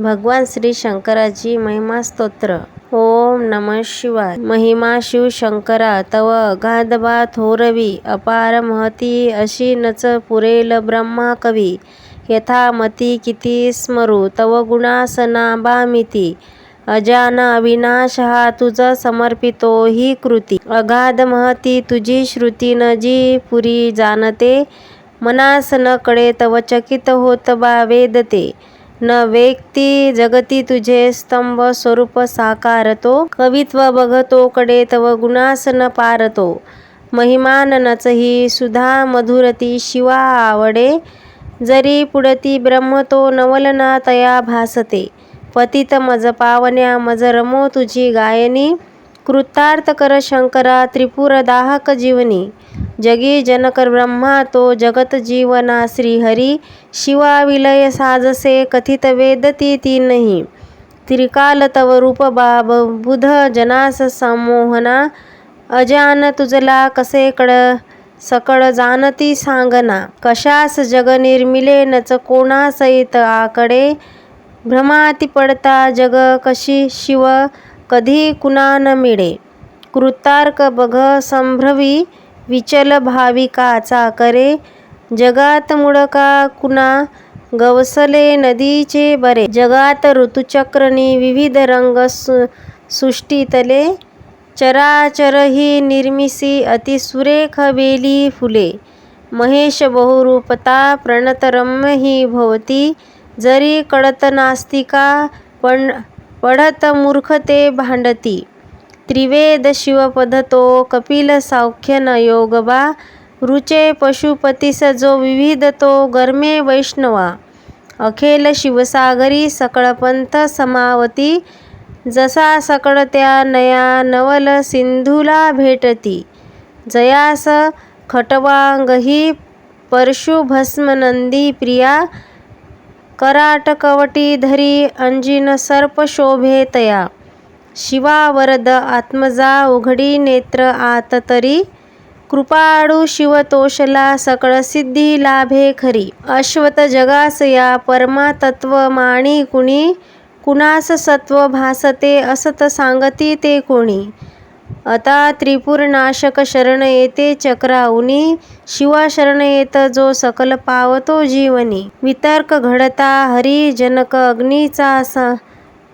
भगवान श्री शंकराची महिमा स्तोत्र. ओम नम शिवाय. महिमा शिव शंकरा तव अगाधबा थोरवी अपार महती अशी नच पुरेल ब्रह्मा कवी. यथा मती किती स्मरू तव गुणासना बामिती. अजान अविनाश हा तुझा समर्पितो ही कृती. अगाध महती तुझी श्रुती न जी पुरी जाणते मनासनकडे तव चकित होत बा वेदते. न व्यक्ती जगती तुझे स्तंभ स्वरूप साकारतो. कवित्व बघतो कडे तव गुणास न पारतो महिमाननचही सुधा मधुरती शिवा आवडे. जरी पुढती ब्रह्म तो नवलना तया भासते. पतित मज पावन्या मज रमो तुझी गायनी. कृतार्थ कर शंकरा त्रिपुर दाहक जीवनी. जगी जनक ब्रह्मा तो जगत जीवना श्रीहरी शिवा विलय साजसे कथित वेदती तीनही. त्रिकाल तव रूप बाब बुध जनास संमोहना अजान तुझला कसे कड सकळ जाणती सांगना. कशास जग निर्मिले नच कोणासहित आकडे. भ्रमाती पडता जग कशी शिव कधी कुणा न मिळे. कृतार्क बघ संभ्रवी विचल भाविकाचा करे. जगात मुळका कुणा गवसले नदीचे बरे. जगात ऋतुचक्रनी विविध रंग सृष्टीतले. चराचर ही निर्मिसी अति सुरेख बेली फुले. महेश बहुरूपता प्रणतरम्य ही भवती. जरी कळत नास्तिका पण पढत मूर्खते भांडती. त्रिवेद शिवपद तो कपिल साख्य योगबा रुचे पशुपतीस जो विविध तो गर्मे वैष्णवा। अखेल शिवसागरी सकळ पंथ समावती जसा सकळ त्या नया नवल सिंधूला भेटती। जयास खटवांगही परशुभस्मनंदी प्रिया कराटकवटी धरी अंजिन सर्प शोभेतया। शिवा वरद आत्मजा उघडी नेत्र आत तरी. कृपाळू शिवतोषला सकळ सिद्धी लाभे खरी. अश्वत जगास या परमा तत्व माणी कुणी? कुणास सत्व भासते असत सांगती ते कोणी? आता त्रिपुरनाशक शरण येते चक्राउनी शिवा शरण येत जो सकल पावतो जीवनी. वितर्क घडता हरी जनक अग्नीचा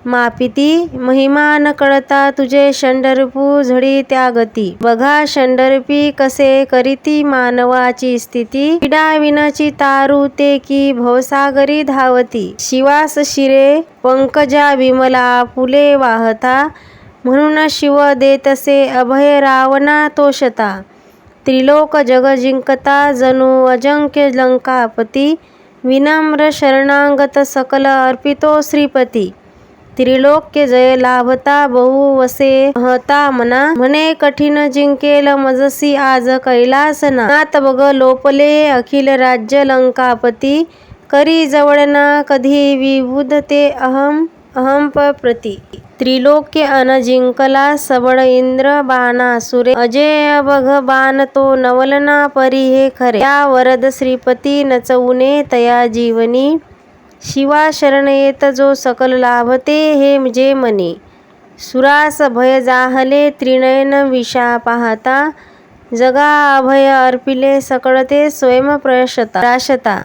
मापिती महिमा न कळता तुझे षंडरूपू झडी त्या गती. बघा षंडरूपी कसे करीती मानवाची स्थिती. पीडा विनाची तारू ते की भवसागरी धावती. शिवास शिरे पंकजा विमला फुले वाहता. म्हणून शिव देतसे अभय रावणा तोषता. त्रिलोक जग जिंकता जणू अजंक्य लंकापती. विनम्र शरणांगत सकल अर्पितो श्रीपती. त्रिलोक्य जय लाभता बहु वसे हता मना म्हणे कठीण जिंकेल मजसी आज कैलासना नात बग लोपले अखिल राज्य लंकापती करी जवळना कधी विबुध ते अहम अहम प्रती. त्रिलोक्य अन जिंकला सबळ इंद्र बाणासुरे अजय बघ बाण तो नवलना परी हे खरे. या वरद श्रीपती नचवुने तया जीवनी शिवा शरण येत जो सकल लाभते हे जे मने. सुरास भय जाहले त्रिनयन विषा पाहता. जगा अभय अर्पिले सकळते स्वयं राशता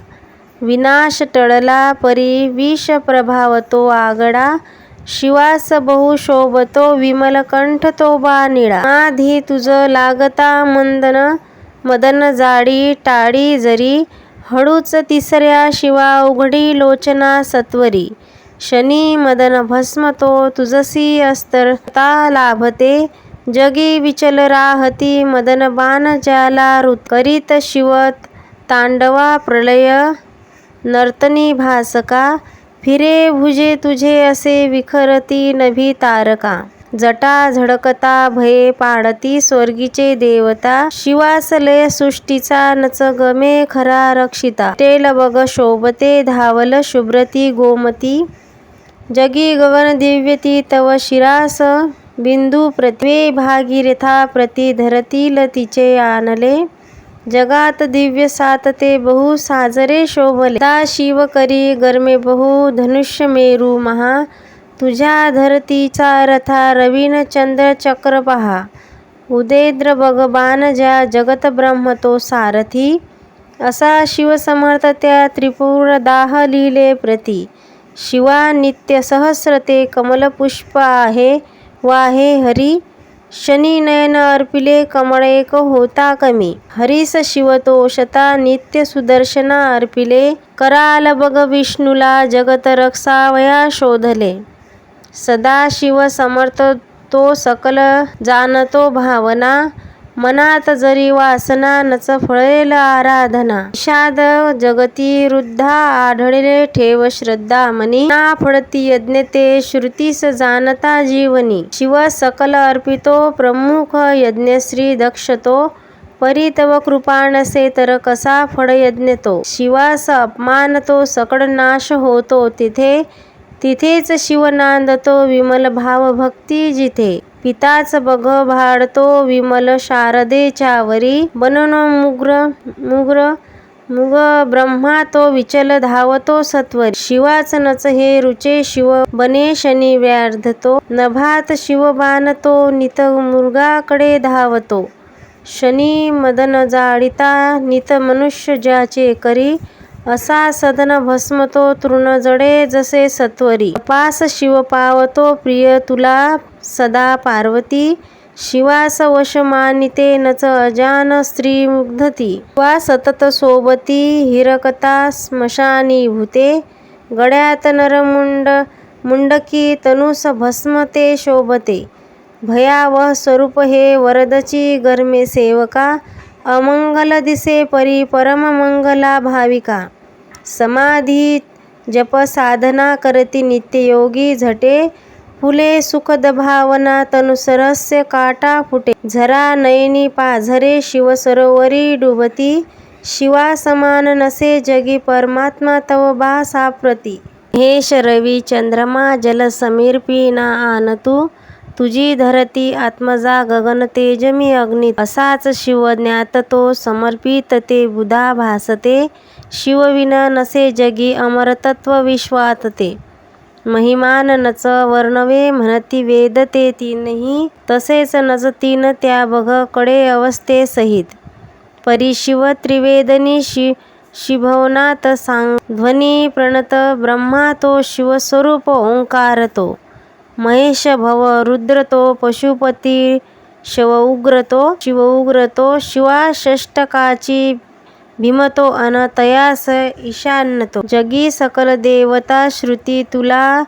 विनाश टळला परी विष प्रभावतो आगडा. शिवास बहु शोभतो विमल कंठ तो बा निळा. आधी तुझ लागता मंदन. मदन जाडी टाळी जरी. हळूच तिसऱ्या शिवा उघडी लोचना सत्वरी. शनी मदन भस्म तो तुझसी अस्त्रता लाभते. जगी विचल राहती मदन बाण ज्याला ऋत करीत शिवत तांडवा प्रलय नर्तनी भासका. फिरे भुजे तुझे असे विखरती नभी तारका. जटा झडकता भये पाडती स्वर्गीचे देवता. शिवासले सृष्टीचा नच गमे खरा रक्षिता. टेल बग शोभते धावल शुभ्रती गोमती. जगी गगन दिव्यती तव शिरास. बिंदू पृथ्वी भागीरथा प्रती धरतील तिचे आणले. जगात दिव्य सात ते बहु साजरे शोभले. ता शिव करी गर्मे बहु धनुष्य मेरू महा. तुझ्या धरतीचा रथा रवीन चंद्र चक्र पहा. उदेद्र भगवान ज्या जगत ब्रह्म तो सारथी. असा शिवसमर्थ त्या त्रिपुर दाह लिहिले प्रती. शिवा नित्य सहस्र ते कमलपुष्प आहे वाहे हरी. शनी नयन अर्पिले कमळेक होता कमी. हरीस शिवतोषता नित्य सुदर्शना अर्पिले. कराल बग विष्णूला जगत रक्षावया शोधले. सदा शिव समर्थ तो सकल जाणतो भावना. मनात जरी वासना नच फळेल आराधना. विषाद जगती रुद्धा आढळले ठेव श्रद्धा मनी. ना फडती यज्ञ ते श्रुतीस जाणता जीवनी. शिव सकल अर्पितो प्रमुख यज्ञ श्री दक्षतो. परी तव कृपा नसे तर कसा फळ यज्ञ तो शिवास अपमान तो सकळ नाश होतो तिथे. तिथेच शिव नांदतो विमल भाव भक्ती जिथे. पिताच बघ भाडतो विमल शारदेच्या वरी. बननो मुग्र मुग्र मुग ब्रह्मा तो विचल धावतो सत्वर. शिवाच नच हे रुचे शिव बने शनी व्यार्धतो नभात शिव बाणतो नित मुर्गाकडे धावतो. शनी मदन जाळिता नित मनुष्य ज्याचे करी. असा सदन भस्मतो तृण जडे जसे सत्वरी. पास शिव पावतो प्रिय तुला सदा पार्वती. शिवास वश मानिते नच अजान स्त्री मुग्धती. वा सतत सोबती हिरकता स्मशानी भूते. गड्यात नरमुंड मुंडकी तनुस भस्म ते शोभते. भयावह स्वरूप हे वरदची गर्मे सेवका. अमंगल दिसे परी परममंगला भाविका. समाधी जप साधना करती नित्ययोगी झटे फुले सुखद भावना तनुसरस्य काटा फुटे। झरा नयनी पाझरे शिव सरोवरी डुबती शिवा समान नसे जगी परमात्मा तव बा साप्रती हे शरवी चंद्रमा जल समीर पीना तुझी धरती आत्मजा गगन तेजमी अग्नी असाच शिव ज्ञात तो समर्पित ते बुधा भासते. शिवविना नसे जगी अमरतत्व विश्वात ते. महिमान नच वर्णवे म्हणती वेद ते तीनही. तसेच नच तीन त्या बघकडे अवस्थे सहित. परिशिव त्रिवेदनी शि शिभवनात सांग. ध्वनी प्रणत ब्रह्मा तो शिवस्वरूप ओंकार तो. महेश भव रुद्र तो पशुपती शव तो शिव उग्रतो शिवा षष्टकाची भीमतो अन तयास ईशान्यतो. जगी सकल देवता श्रुती तुला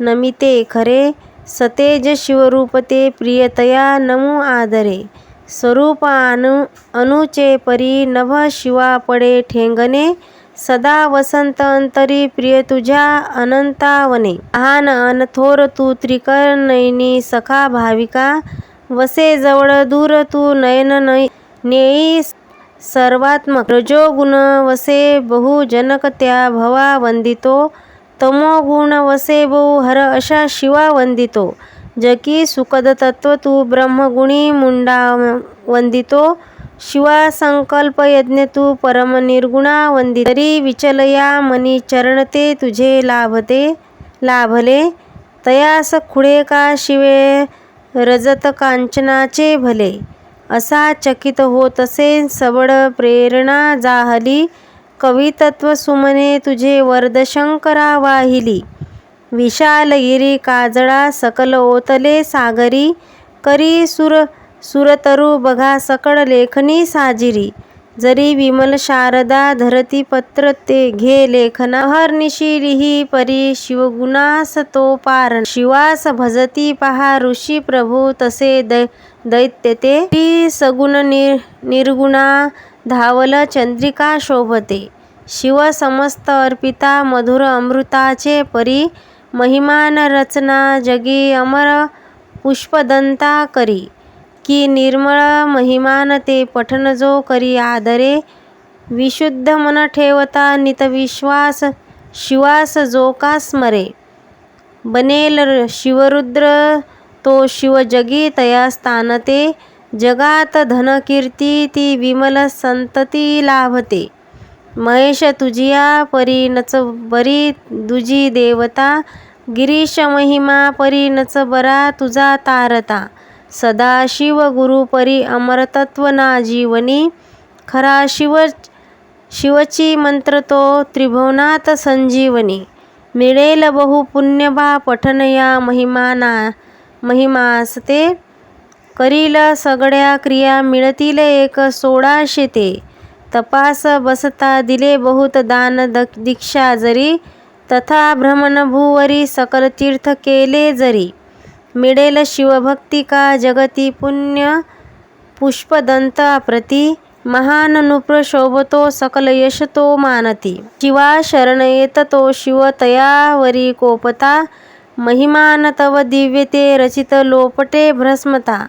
नमिते खरे सतेज शिवरूपते प्रियतया नमो आदरे. स्वरूप अनु अनुचे परी नभ शिवा पडे ठेंगणे सदा वसंत अंतरी प्रिय तुझ्या अनंतावने. आहान अन थोर तू त्रिकरणयनी सखा भाविका वसे जवळ दूर तू नयन नेई सर्वात्मक रजोगुण वसे बहु जनक त्या भवा वंदितो तमोगुण वसे बहु हर अशा शिवा वंदितो. जकी सुखद तत्व तू ब्रह्मगुणी मुंडा वंदितो शिवा संकल्प यज्ञ तू परम निर्गुणा वंदित तरी विचलया मनी चरणते तुझे लाभते लाभले। तयास खुडे का शिवे रजत कांचनाचे भले। असा चकित होतसे सबड प्रेरणा जाहली। कवितत्व सुमने तुझे वरद शंकरा वाहिली। विशालगिरी काजळा सकल ओतले सागरी। करी सुर सुरतरू बघा सकळ लेखनी साजिरी. जरी विमल शारदा धरती पत्र ते घे लेखना हरनिशी लिही परी शिवगुणास तो पार. शिवास भजती पहा ऋषी प्रभू तसे दै दैत्य ते. सगुण निर्गुणा धावल चंद्रिका शोभते. शिव समस्त अर्पिता मधुर अमृताचे परी महिमान रचना जगी अमर पुष्पदंता करी. की निर्मळ महिमान ते पठन जो करी आदरे. विशुद्ध मन ठेवता नित विश्वास शिवास जो का स्मरे. बनेल शिवरुद्र तो शिवजगी तया स्थानते. जगात धनकीर्ती ती विमल संतती लाभते. महेश तुझिया परी नच बरी दुजी देवता. गिरीश महिमा परी नच बरा तुझा तारता. सदाशिव गुरुपरी अमरतत्वना अमरतत्व ना जीवनी खरा शिव शिवची मंत्र तो त्रिभुवनात संजीवनी मिळेल बहु पुण्यभा पठन या महिमाना महिमासते करील सगळ्या क्रिया मिळतील एक सोळाशे ते तपास बसता दिले बहुत दान द- दीक्षा जरी तथा भ्रमण भूवरी सकल तीर्थ केले जरी. मिळेल शिवभक्ती का जगती पुण्य? पुष्पदंत प्रती महान नृप शोभतो सकल यश तो मानती. शिवा शरण येत तो शिव तयावरी कोपता. महिमान तव दिव्यते रचित लोपटे भ्रस्मता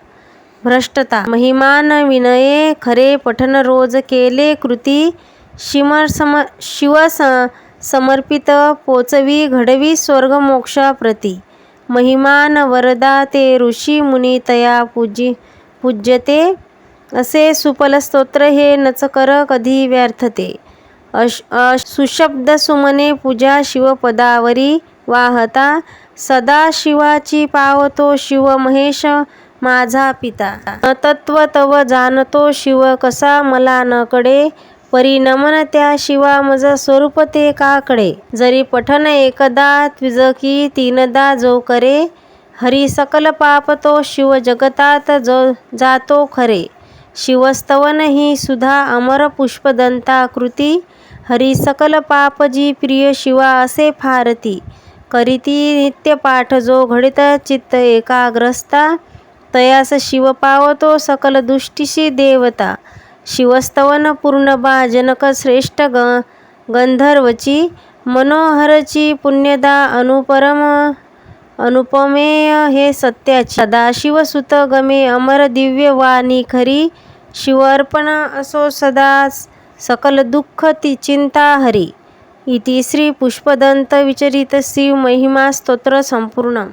भ्रष्टता. महिमान विनये खरे पठन रोज केले कृती. शिमर सम शिव स- समर्पित पोचवी घडवी स्वर्ग मोक्षाप्रती महिमान वरदा ते ऋषी मुनी तया पूजी पूज्यते. असे सुफलस्तोत्र हे नचकर कधी व्यर्थते? अश अश- सुशब्द सुमने पूजा शिवपदावरी वाहता. सदा शिवाची पावतो शिव महेश माझा पिता. तत्व तव जाणतो शिव कसा मला न परी नमन त्या शिवा मज स्वरूप ते काकडे. जरी पठन एकदा त्विजकी तीनदा जो करे हरी सकल पाप तो शिव जगतात जो जातो खरे. शिवस्तवन ही सुधा अमर पुष्पदंता कृती हरी सकल पाप जी प्रिय शिवा असे फारती करीती नित्य पाठ जो घडित चित्त एकाग्रस्ता तयास शिव पावतो सकल दुष्टीशी देवता. शिवस्तवन पूर्ण बा जनक श्रेष्ठ ग गंधर्वची मनोहरची पुण्यदा अनुपरम अनुपमेय हे सत्याची. सदा सुत गमे अमर दिव्य वाणी खरी. शिवर्पण असो सदा सकल दुःख ती चिंता हरी. इति श्री पुष्पदंत विचरित शिव महिमा स्तोत्र संपूर्ण.